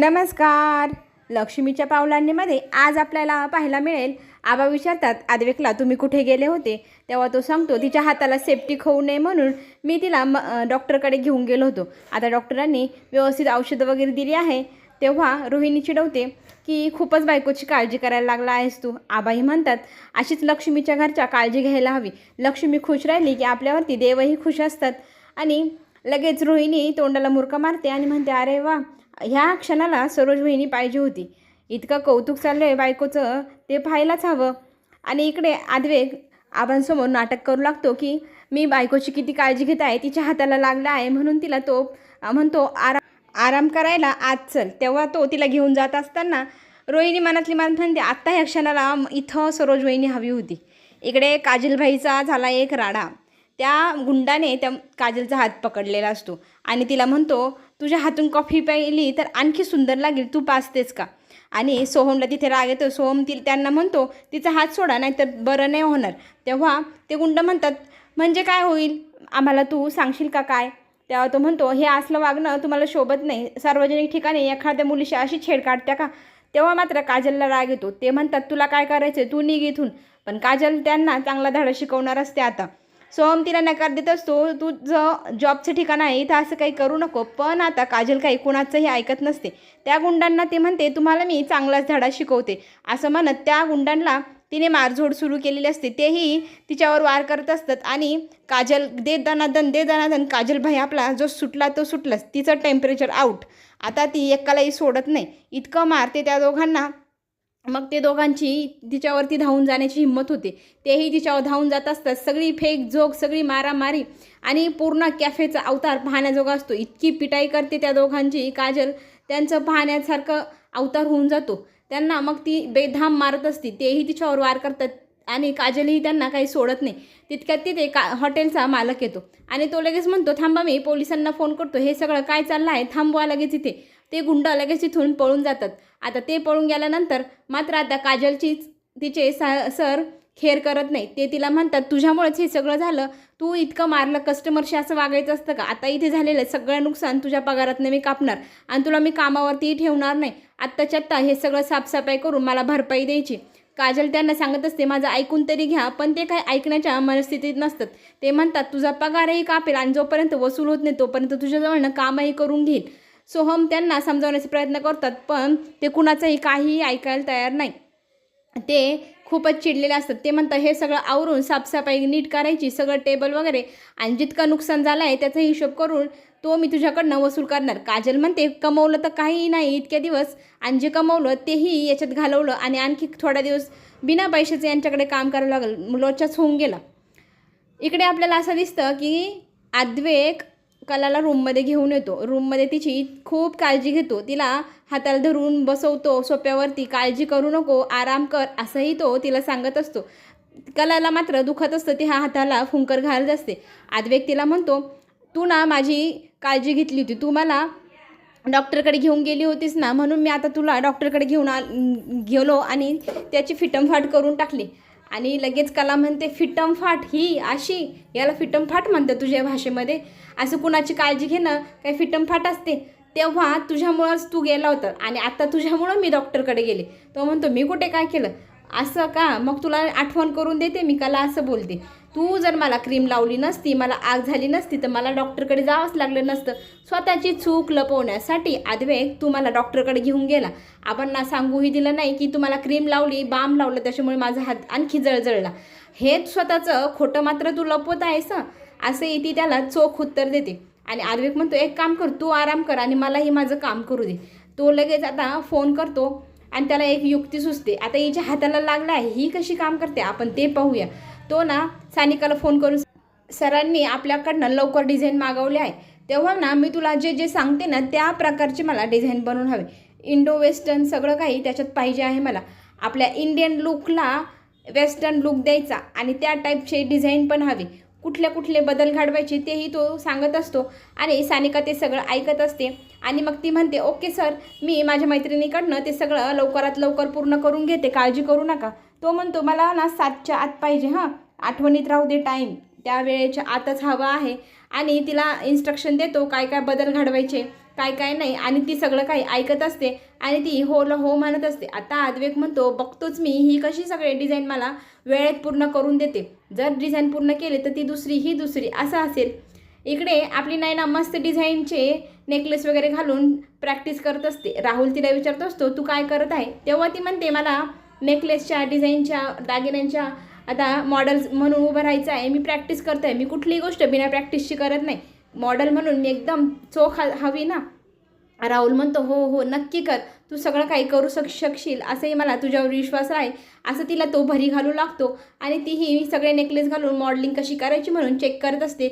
नमस्कार. लक्ष्मीच्या पावलांनीमध्ये आज आपल्याला पाहायला मिळेल. आबा विचारतात आदवेकला तुम्ही कुठे गेले होते? तेव्हा तो सांगतो तिच्या हाताला सेफ्टी होऊ नये म्हणून मी तिला म डॉक्टरकडे घेऊन गेलो होतो. आता डॉक्टरांनी व्यवस्थित औषधं वगैरे दिली आहे. तेव्हा रोहिणी चिडवते की खूपच बायकोची काळजी करायला लागला आहेस तू. आबाही म्हणतात अशीच लक्ष्मीच्या घरच्या काळजी घ्यायला हवी. लक्ष्मी खुश राहिली की आपल्यावरती देवही खुश असतात. आणि लगेच रोहिणी तोंडाला मुरका मारते आणि म्हणते अरे वा ह्या क्षणाला सरोज वहिनी पाहिजे होती. इतकं कौतुक चाललं आहे बायकोचं ते पाहायलाच हवं. आणि इकडे आदवेग आबांसमोर नाटक करू लागतो की मी बायकोची किती काळजी घेत आहे तिच्या हाताला लागला आहे म्हणून तिला तो म्हणतो आराम आराम करायला आज चल. तेव्हा तो तिला घेऊन जात असताना रोहिणी मनातली मान म्हणते आत्ता ह्या क्षणाला इथं सरोज वहिनी हवी होती. इकडे काजलभाईचा झाला एक राडा. त्या गुंडाने त्या काजलचा हात पकडलेला असतो. आणि तिला म्हणतो तुझ्या हातून कॉफी प्यायली तर आणखी सुंदर लागेल तू पाचतेस का? आणि सोहमला तिथे राग येतो सोहम ती त्यांना म्हणतो तिचा हात सोडा नाही तर बरं नाही होणार. तेव्हा ते गुंड म्हणतात म्हणजे काय होईल? आम्हाला तू सांगशील का काय? तेव्हा तो म्हणतो हे असलं वागणं तुम्हाला शोभत नाही. सार्वजनिक ठिकाणी एखाद्या मुलीशी अशी छेड काढत्या का? तेव्हा मात्र काजलला राग येतो. ते म्हणतात तुला काय करायचं तू निघ इथून. पण काजल त्यांना चांगला धडा शिकवणार असते आता. सोहम तिला नकार देत असतो. तुझं जॉबचं ठिकाण आहे इथं असं काही करू नको. पण आता काजल काही कुणाचंही ऐकत नसते. त्या गुंडांना ते म्हणते तुम्हाला मी चांगलाच धडा शिकवते. असं म्हणत त्या गुंडांना तिने मारझोड सुरू केलेली असते. तेही तिच्यावर वार करत असतात आणि काजल दे दनादन दे दनादन काजल भाई आपला जो सुटला तो सुटलाच. तिचं टेम्परेचर आऊट आता ती एकालाही सोडत नाही. इतकं मारते त्या दोघांना. मग ते दोघांची तिच्यावरती धावून जाण्याची हिंमत होते. तेही तिच्यावर धावून जात असतात. सगळी फेक जोग सगळी मारामारी आणि पूर्ण कॅफेचा अवतार पाहण्याजोगा असतो. इतकी पिटाई करते त्या दोघांची काजल. त्यांचं पाहण्यासारखं अवतार होऊन जातो. त्यांना मग ती बेधाम मारत असते. तेही तिच्यावर वार करतात आणि काजलही त्यांना काही सोडत नाही. तितक्यात तिथे का हॉटेलचा मालक येतो आणि तो लगेच म्हणतो थांबा मी पोलिसांना फोन करतो. हे सगळं काय चाललं आहे थांबवा लगेच इथे. ते गुंड लगेच तिथून पळून जातात. आता ते पळून गेल्यानंतर मात्र आता काजलचीच तिचे सा सर खेर करत नाही. ते तिला म्हणतात तुझ्यामुळेच हे सगळं झालं. तू इतकं मारलं कस्टमरशी असं वागायचं असतं का? आता इथे झालेलं आहे. सगळं नुकसान तुझ्या पगारातनं मी कापणार आणि तुला मी कामावरतीही ठेवणार नाही. आत्ताच्या आत्ता हे सगळं साफसफाई करून मला भरपाई द्यायची. काजल त्यांना सांगत असते माझं ऐकून तरी घ्या पण ते काय ऐकण्याच्या मनस्थितीत नसतात. ते म्हणतात तुझा पगारही कापेल आणि जोपर्यंत वसूल होत नाही तोपर्यंत तुझ्याजवळनं कामही करून घेईल. सोहम त्यांना समजावण्याचा प्रयत्न करतात पण ते कुणाचंही काहीही ऐकायला तयार नाही. ते खूपच चिडलेले असतात. ते म्हणतात हे सगळं आवरून साफसफाई नीट करायची सगळं टेबल वगैरे आणि जितकं नुकसान झालं आहे त्याचा हिशोब करून तो मी तुझ्याकडनं वसूल करणार. काजल म्हणते कमवलं तर काहीही नाही इतक्या दिवस आणि जे कमवलं तेही याच्यात घालवलं आणि आणखी थोड्या दिवस बिना पैशाचं यांच्याकडे काम करावं लागलं लोचाच होऊन गेला. इकडे आपल्याला असं दिसतं की आद्वेक कलाला रूममध्ये घेऊन येतो. रूममध्ये तिची खूप काळजी घेतो. तिला हाताला धरून बसवतो सोप्यावरती काळजी करू नको आराम कर असंही तो तिला सांगत असतो. कलाला मात्र दुखत असतं. ती हा हाताला फुंकर घालत असते. आदवेक तिला म्हणतो तू ना माझी काळजी घेतली होती. तू मला डॉक्टरकडे घेऊन गेली होतीस ना म्हणून मी आता तुला डॉक्टरकडे घेऊन आ गेलो आणि त्याची फिटमफाट करून टाकली. आणि लगेच कला म्हणते फिटमफाट ही अशी. याला फिटमफाट म्हणते तुझ्या भाषेमध्ये. असं कुणाची काळजी घेणं काही फिटमफाट असते? तेव्हा तुझ्यामुळंच तू गेला होता. आणि आता तुझ्यामुळं मी डॉक्टरकडे गेले. तो म्हणतो मी कुठे काय केलं? असं का? मग तुला आठवण करून देते मी कला असं बोलते. तू जर मला क्रीम लावली नसती मला आग झाली नसती तर मला डॉक्टरकडे जावंच लागलं नसतं. स्वतःची चूक लपवण्यासाठी आदवेग तू मला डॉक्टरकडे घेऊन गेला. आपण ना सांगूही दिलं नाही की तुम्हाला क्रीम लावली बाम लावलं त्याच्यामुळे माझा हात आणखी जळजळला. हे स्वतःचं खोटं मात्र तू लपवत आहेस असंही असे ती त्याला चोख उत्तर देते. आणि आदवेग म्हणतो एक काम कर तू आराम कर आणि मलाही माझं काम करू दे. तो लगेच आता फोन करतो आणि त्याला एक युक्ती सुचते. आता हिच्या हाताला लागला आहे ही कशी काम करते? आपण ते पाहूया. तो ना सानिकाला फोन करून सरांनी आपल्याकडनं लवकर डिझाईन मागवले आहे. तेव्हा ना मी तुला जे जे सांगते ना त्या प्रकारचे मला डिझाईन बनवून हवे. इंडो वेस्टर्न सगळं काही त्याच्यात पाहिजे आहे मला. आपल्या इंडियन लुकला वेस्टर्न लुक द्यायचा आणि त्या टाईपचे डिझाईन पण हवे. कुठले कुठले बदल घडवायचे तेही तो सांगत असतो आणि सानिका ते सगळं ऐकत असते. आणि मग ती म्हणते ओके सर मी माझ्या मैत्रिणीकडनं ते सगळं लवकरात लवकर पूर्ण करून घेते. काळजी करू नका. तो म्हणतो मला ना सातच्या आत पाहिजे हां. आठवणीत राहू दे टाईम त्या वेळेच्या आतच हवा आहे. आणि तिला इन्स्ट्रक्शन देतो काय काय बदल घडवायचे काय काय नाही. आणि ती सगळं काही ऐकत असते आणि ती होला हो म्हणत असते. आता आदवेक म्हणतो बघतोच मी ही कशी सगळे डिझाईन मला वेळेत पूर्ण करून देते. जर डिझाईन पूर्ण केले तर ती दुसरी ही दुसरी असं असेल. इकडे आपली नायना मस्त डिझाईनचे नेकलेस वगैरे घालून प्रॅक्टिस करत असते. राहुल तिला विचारत असतो तू काय करत आहे? तेव्हा ती म्हणते मला नेकलेसच्या डिझाईनच्या दागिन्यांच्या आता मॉडेल्स म्हणून उभं राहायचं आहे मी प्रॅक्टिस करते आहे मी कुठलीही गोष्ट बिना प्रॅक्टिसची करत नाही. मॉडेल म्हणून मी एकदम चोख हवी ना. राहुल म्हणतो हो हो नक्की कर. तू सगळं काही करू शक शकशील. असंही मला तुझ्यावर विश्वास आहे. असं तिला तो भरी घालू लागतो. आणि तीही सगळे नेकलेस घालून मॉडेलिंग कशी करायची म्हणून चेक करत असते.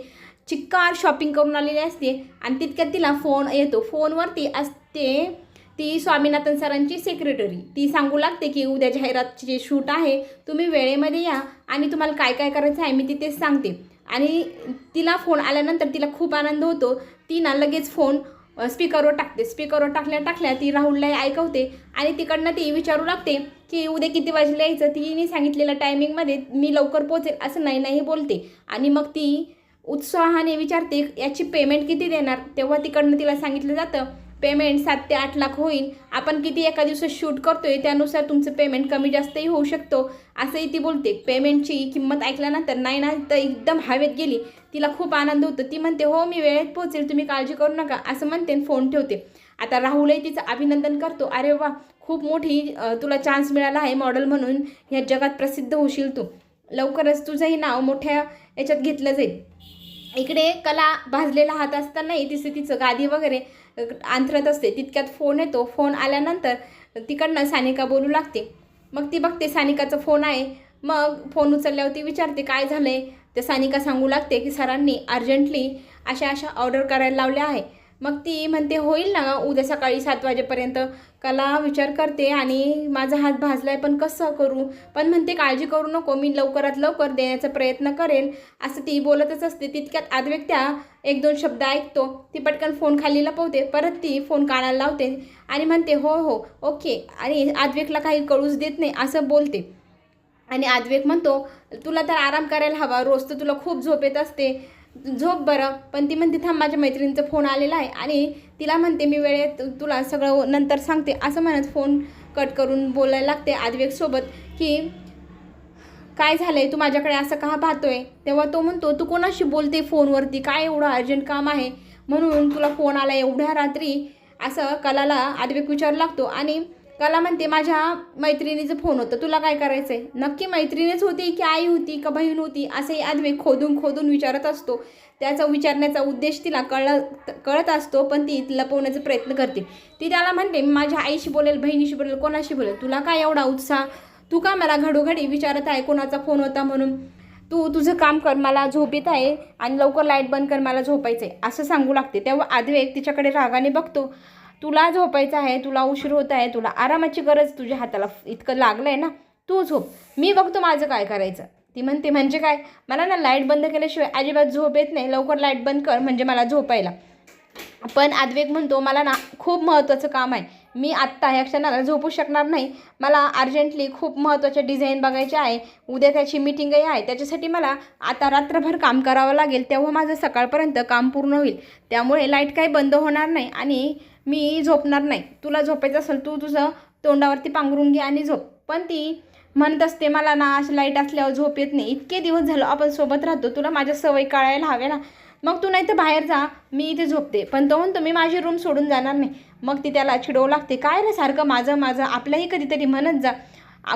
चिक्कार शॉपिंग करून आलेली असते. आणि तितक्यात तिला फोन येतो. फोनवरती असते ती स्वामीनाथन सरांची सेक्रेटरी ती सांगू लागते की उद्या जाहिरातचे शूट आहे तुम्ही वेळेमध्ये या आणि तुम्हाला काय काय करायचं आहे मी तिथेच सांगते. आणि तिला फोन आल्यानंतर तिला खूप आनंद होतो. ती ना लगेच फोन स्पीकरवर टाकते. स्पीकरवर टाकल्या टाकल्या ती राहुलला ऐकवते आणि तिकडनं ती विचारू लागते की उद्या किती वाजले यायचं? तिने सांगितलेल्या टायमिंगमध्ये मी लवकर पोचेल असं नाही नाही बोलते. आणि मग ती उत्साहाने विचारते याची पेमेंट किती देणार? तेव्हा तिकडनं तिला सांगितलं जातं पेमेंट सात ते आठ लाख होईल. आपण किती एका दिवसात शूट करतोय त्यानुसार तुमचं पेमेंट कमी जास्तही होऊ शकतो. असंही ती बोलते. पेमेंटची किंमत ऐकल्यानंतर नाही ना तर एकदम हवेत गेली. तिला खूप आनंद होतो. ती म्हणते हो मी वेळेत पोहोचेल. तुम्ही काळजी करू नका. असं म्हणते आणि फोन ठेवते. आता राहुलही तिचं अभिनंदन करतो. अरे वा खूप मोठी तुला चान्स मिळाला आहे मॉडेल म्हणून. ह्या जगात प्रसिद्ध होशील तू. लवकरच तुझंही नाव मोठ्या याच्यात घेतलं जाईल. इकडे कला भाजलेला हात असतानाही तिचं तिचं गादी वगैरे. अंथरत असते तितक्यात फोन येतो. फोन आल्यानंतर तिकडनं सानिका बोलू लागते. मग ती बघते सानिकाचा फोन आहे. मग फोन उचलल्यावर ती विचारते काय झालं आहे ते सानिका सांगू लागते की सरांनी अर्जंटली अशा अशा ऑर्डर करायला लावल्या आहे मग ती म्हणते होईल ना उद्या सकाळी सात वाजेपर्यंत. कला विचार करते आणि माझा हात भाजला आहे पण कसं करू? पण म्हणते काळजी करू नको मी लवकरात लवकर देण्याचा प्रयत्न करेल असं ती बोलतच असते. तितक्यात आदव्यक्त्या त्या एक दोन शब्द ऐकतो. ती पटकन फोन खाली लपवते. परत ती फोन कानाला लावते आणि म्हणते हो हो ओके. आणि आदवेकला काही कळूच देत नाही असं बोलते. आणि आदवेक म्हणतो तुला तर आराम करायला हवा. रोज तर तुला खूप झोप येत असते. झोप बरं पण ती म्हणते थांब माझ्या मैत्रिणीचा फोन आलेला आहे. आणि तिला म्हणते मी वेळेत तुला सगळं नंतर सांगते. असं म्हणत फोन कट करून बोलायला लागते आदवेकसोबत की काय झालं आहे तू माझ्याकडे असं का पाहतोय? तेव्हा तो म्हणतो तू कोणाशी बोलते फोनवरती? काय एवढं अर्जंट काम आहे? म्हणून तुला फोन आला एवढ्या रात्री असं कलाला आदवेक विचारू लागतो. आणि कला म्हणते माझ्या मैत्रिणीचं फोन होतं. तुला काय करायचं आहे नक्की मैत्रिणीच होती की आई होती का बहीण होती असंही आदवेक खोदून खोदून विचारत असतो. त्याचा विचारण्याचा उद्देश तिला कळत कळत असतो पण ती लपवण्याचा प्रयत्न करते. ती त्याला म्हणते "मी माझ्या आईशी बोलेल बहिणीशी बोलेल कोणाशी बोलेल? तुला काय एवढा उत्साह? तू का मला घडोघडी विचारत आहे कोणाचा फोन होता म्हणून? तू तुझं काम कर मला झोप येत आहे आणि लवकर लाइट बंद कर मला झोपायचं आहे असं सांगू लागते. तेव्हा आदवे तिच्याकडे रागाने बघतो. तुला झोपायचं आहे तुला उशीर होत आहे तुला आरामाची गरज तुझ्या हाताला इतकं लागलं आहे ना तू झोप. मी बघतो माझं काय करायचं. ती म्हणते म्हणजे काय? मला ना लाइट बंद केल्याशिवाय अजिबात झोप येत नाही. लवकर लाइट बंद कर म्हणजे मला झोपायला. पण आद्वेक म्हणतो मला ना खूप महत्त्वाचं काम आहे. मी आत्ता ह्या क्षणाला झोपू शकणार नाही. मला अर्जंटली खूप महत्त्वाच्या डिझाईन बघायचे आहे. उद्या त्याची मिटिंगही आहे. त्याच्यासाठी मला आता रात्रभर काम करावं लागेल. तेव्हा माझं सकाळपर्यंत काम पूर्ण होईल. त्यामुळे लाइट काही बंद होणार नाही आणि मी झोपणार नाही. तुला झोपायचं असेल तू तुझं तोंडावरती पांघरून घे आणि झोप. पण ती म्हणत असते मला ना अशी लाइट असल्यावर झोप येत नाही. इतके दिवस झालं आपण सोबत राहतो. तुला माझ्या सवय कळायला हव्या ना. मग तू नाही तर बाहेर जा. मी इथे झोपते. पण तो म्हणतो मी माझी रूम सोडून जाणार नाही. मग ती त्याला चिडवू लागते. काय रे सारखं माझं माझं? आपल्याही कधीतरी म्हणत जा.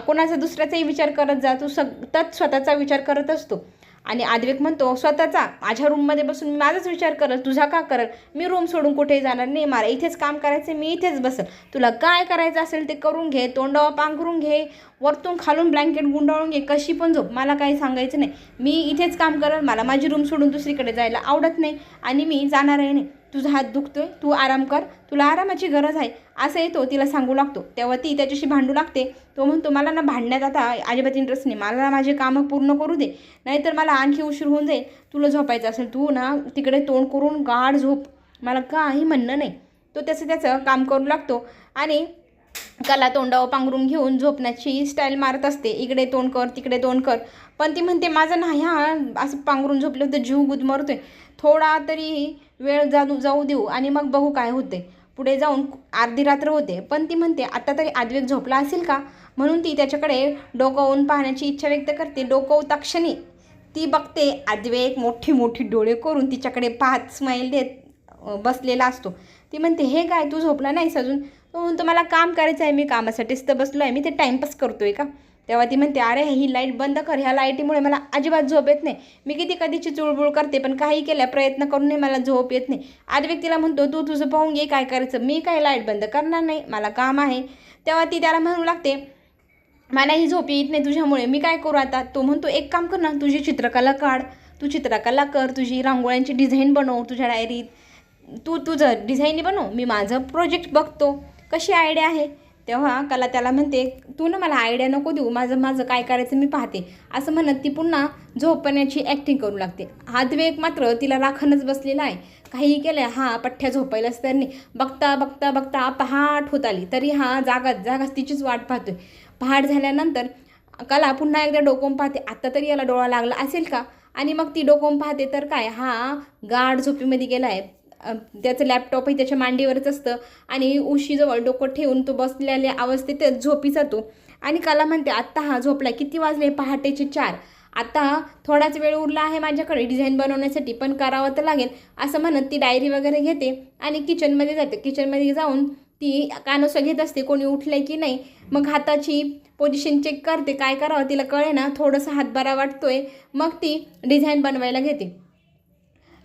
कोणाचा दुसऱ्याचाही विचार करत जा. तू सतत स्वतःचा विचार करत असतो. आणि आद्विक म्हणतो स्वतःचा. माझ्या रूममध्ये बसून मी माझाच विचार करल. तुझा का करल? मी रूम सोडून कुठेही जाणार नाही. मला इथेच काम करायचं मी इथेच बसल. तुला काय करायचं असेल ते करून घे. तोंडावर पांघरून घे. वरतून खालून ब्लँकेट गुंडाळून घे. कशी पण झोप. मला काही सांगायचं नाही. मी इथेच काम करल. मला माझी रूम सोडून दुसरीकडे जायला आवडत नाही. आणि मी जाणारही नाही. तुझा हात दुखतोय तू आराम कर तुला आरामाची गरज आहे. असं येतो तिला सांगू लागतो. तेव्हा ती त्याच्याशी भांडू लागते. तो म्हणतो मला ना भांडण्यात आता अजिबात इंटरेस्ट नाही. मला ना माझे कामं पूर्ण करू दे. नाहीतर मला आणखी उशीर होऊन जाईल. तुला झोपायचं असेल तू ना तिकडे तोंड करून गाढ झोप. मला काही म्हणणं नाही. तो त्याचं त्याचं काम करू लागतो आणि कला तोंडावर पांघरून घेऊन झोपण्याची स्टाईल मारत असते. इकडे तोंड कर तिकडे तोंड कर. पण ती म्हणते माझं नाही हा असं पांघरून झोपलं तर जीव गुदमरतोय. थोडा तरी वेळ जाऊ जाऊ देऊ आणि मग बघू काय होते. पुढे जाऊन अर्धी रात्र होते. पण ती म्हणते आता तरी आद्वेग झोपला असेल का? म्हणून ती त्याच्याकडे डोकावून पाहण्याची इच्छा व्यक्त करते. डोकवता क्षणी ती बघते आद्वेग मोठी मोठी डोळे करून तिच्याकडे पाहत स्माईल देत बसलेला असतो. ती म्हणते हे काय तू झोपला नाहीस अजून? तो म्हणतो मला काम करायचं आहे मी कामासाठीच तर बसलो आहे मी ते टाईमपास करतो आहे का? तेव्हा ती म्हणते अरे ही लाइट बंद कर ह्या लाईटीमुळे मला अजिबात झोप येत नाही. मी किती कधीची चुळबुळ करते पण काही केल्या प्रयत्न करूनही मला झोप येत नाही. आज व्यक्तीला म्हणतो तू तुझं पाहून घे काय करायचं? मी काय लाइट बंद करणार नाही मला काम आहे. तेव्हा ती त्याला म्हणू लागते मला ही झोप येत नाही तुझ्यामुळे मी काय करू आता? तो म्हणतो एक काम कर ना तुझी चित्रकला काढ. तू चित्रकला कर तुझी रांगोळ्यांची डिझाईन बनव तुझ्या डायरीत. तू तुझं डिझाईन बनव मी माझं प्रोजेक्ट बघतो. कशी आयडिया आहे? तेव्हा कला त्याला म्हणते तू ना मला आयडिया नको देऊ माझं माझं काय करायचं मी पाहते. असं म्हणत ती पुन्हा झोपण्याची ॲक्टिंग करू लागते. हातवेग मात्र तिला राखणच बसलेला आहे. काहीही केलं हा पठ्ठ्या झोपायलाच तर नाही. बघता बघता बघता पहाट होत आली. तरी हा जागाच जागाच तिचीच वाट पाहतोय. पहाट झाल्यानंतर कला पुन्हा एकदा डोकोम पाहते. आत्ता तरी याला डोळा लागला असेल का? आणि मग ती डोकोम पाहते तर काय? हा गाढ झोपीमध्ये गेला आहे त्याचं लॅपटॉपही त्याच्या मांडीवरच असतं. आणि उशीजवळ डोकं ठेवून तो बसलेल्या अवस्थेत झोपी जातो आणि कला म्हणते आत्ता हा झोपला किती वाजले? पहाटेचे चार. आता थोडाच वेळ उरला आहे माझ्याकडे. डिझाईन बनवण्यासाठी पण करावं तर लागेल. असं म्हणत ती डायरी वगैरे घेते आणि किचनमध्ये जाते. किचनमध्ये जाऊन ती कानोसं घेत असते कोणी उठलंय की नाही? मग हाताची पोझिशन चेक करते. काय करावं तिला कळे ना थोडंसं हात वाटतोय. मग ती डिझाईन बनवायला घेते.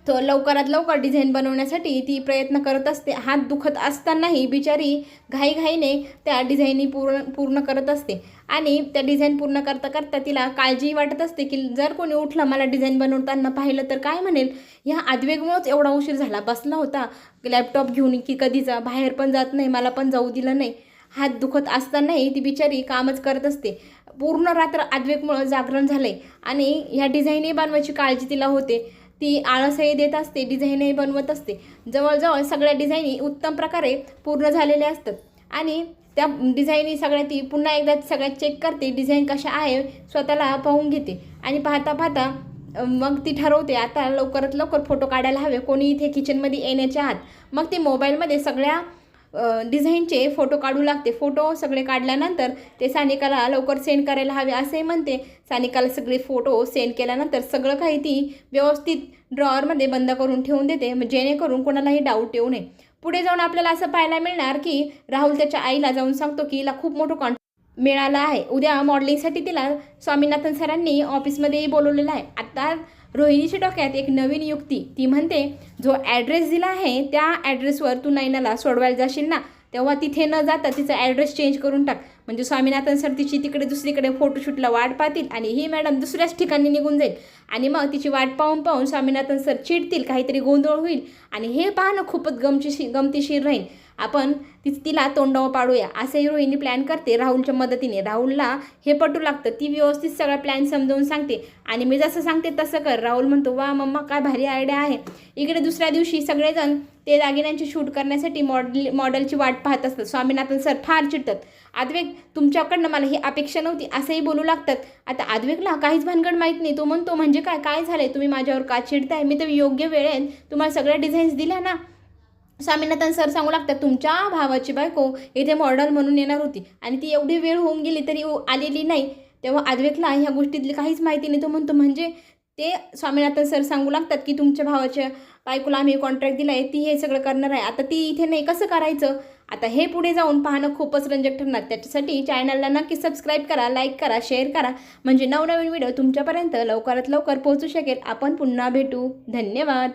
तर लवकरात लवकर डिझाईन बनवण्यासाठी ती प्रयत्न करत असते. हात दुखत असतानाही बिचारी घाईघाईने त्या डिझाईनी पूर्ण पूर्ण करत असते. आणि त्या डिझाईन पूर्ण करता करता तिला काळजी वाटत असते की जर कोणी उठलं मला डिझाईन बनवताना पाहिलं तर काय म्हणेल? ह्या आदवेगमुळंच एवढा उशीर झाला. बसला होता. लॅपटॉप घेऊन की कधीचा बाहेर पण जात नाही मला पण जाऊ दिलं नाही. हात दुखत असतानाही ती बिचारी कामच करत असते. पूर्ण रात्र आद्वेगमुळं जागरण झाले आणि ह्या डिझाईनही बनवायची काळजी तिला होते. ती आळसही देत असते डिझाईनही बनवत असते. जवळजवळ सगळ्या डिझाईनी उत्तम प्रकारे पूर्ण झालेल्या असतात. आणि त्या डिझाईनी सगळ्या ती पुन्हा एकदा सगळ्यात चेक करते डिझाईन कशा आहे स्वतःला पाहून घेते. आणि पाहता पाहता मग ती ठरवते आता लवकरात लवकर फोटो काढायला हवे कोणी इथे किचनमध्ये येण्याच्या आत. मग ती मोबाईलमध्ये सगळ्या डिझाईनचे फोटो काढू लागते. फोटो सगळे काढल्यानंतर ते सानिकाला लवकर सेंड करायला हवे असे म्हणते. सानिकाला सगळे फोटो सेंड केल्यानंतर सगळं काही ती व्यवस्थित ड्रॉवरमध्ये बंद करून ठेवून देते. मग जेणेकरून कोणालाही डाऊट येऊ नये. पुढे जाऊन आपल्याला असं पाहायला मिळणार की राहुल त्याच्या आईला जाऊन सांगतो की हिला खूप मोठं कॉन्ट मिळाला आहे. उद्या मॉडेलिंगसाठी तिला स्वामीनाथन सरांनी ऑफिसमध्येही बोलवलेलं आहे. आता रोहिणीच्या डोक्यात एक नवीन युक्ती. ती म्हणते जो ॲड्रेस दिला आहे त्या ॲड्रेसवर तू नैनाला सोडवायला जाशील ना तेव्हा तिथे न जाता तिचा ॲड्रेस चेंज करून टाक. म्हणजे स्वामीनाथन सर तिची तिकडे दुसरीकडे फोटोशूटला वाट पाहतील आणि ही मॅडम दुसऱ्याच ठिकाणी निघून जाईल. आणि मग तिची वाट पाहून पाहून स्वामीनाथन सर चिडतील काहीतरी गोंधळ होईल आणि हे पाहणं खूपच गमतीशी गमतीशीर राहील. आपण ती तिला तोंडावं पाडूया. असंही रोहिणी प्लॅन करते राहुलच्या मदतीने. राहुलला हे पटू लागतं. ती व्यवस्थित सगळा प्लॅन समजावून सांगते. आणि मी जसं सांगते तसं कर. राहुल म्हणतो वा मम्मा काय भारी आयडिया आहे. इकडे दुसऱ्या दिवशी सगळेजण ते दागिन्यांची शूट करण्यासाठी मॉडेल मॉडेलची वाट पाहत असतात. स्वामीनाथन सर फार चिडतात. आद्वेक तुमच्याकडनं मला ही अपेक्षा नव्हती. असंही बोलू लागतात. आता आद्वेकला काहीच भानगड माहीत नाही. तो म्हणतो म्हणजे काय? काय झालं तुम्ही माझ्यावर का चिडताय? मी तर योग्य वेळेत तुम्हाला सगळ्या डिझाईन्स दिल्या ना. स्वामीनाथन सर सांगू लागतात तुमच्या भावाची बायको इथे मॉडेल म्हणून येणार होती आणि ती एवढी वेळ होऊन गेली तरी उ- आलेली नाही. तेव्हा आद्वेकला ह्या गोष्टीतली काहीच माहिती नाही. तो म्हणतो म्हणजे ते स्वामीनाथन सर सांगू लागतात की तुमच्या भावाच्या बायकोला आम्ही कॉन्ट्रॅक्ट दिला आहे ती हे सगळं करणार आहे. आता ती इथे नाही कसं करायचं? आता हे पुढे जाऊन पाहणं खूपच रंजक ठरणार. त्याच्यासाठी चॅनलला नक्की सबस्क्राईब करा लाईक करा शेअर करा. म्हणजे नवनवीन व्हिडिओ तुमच्यापर्यंत लवकरात लवकर पोहोचू शकेल. आपण पुन्हा भेटू. धन्यवाद.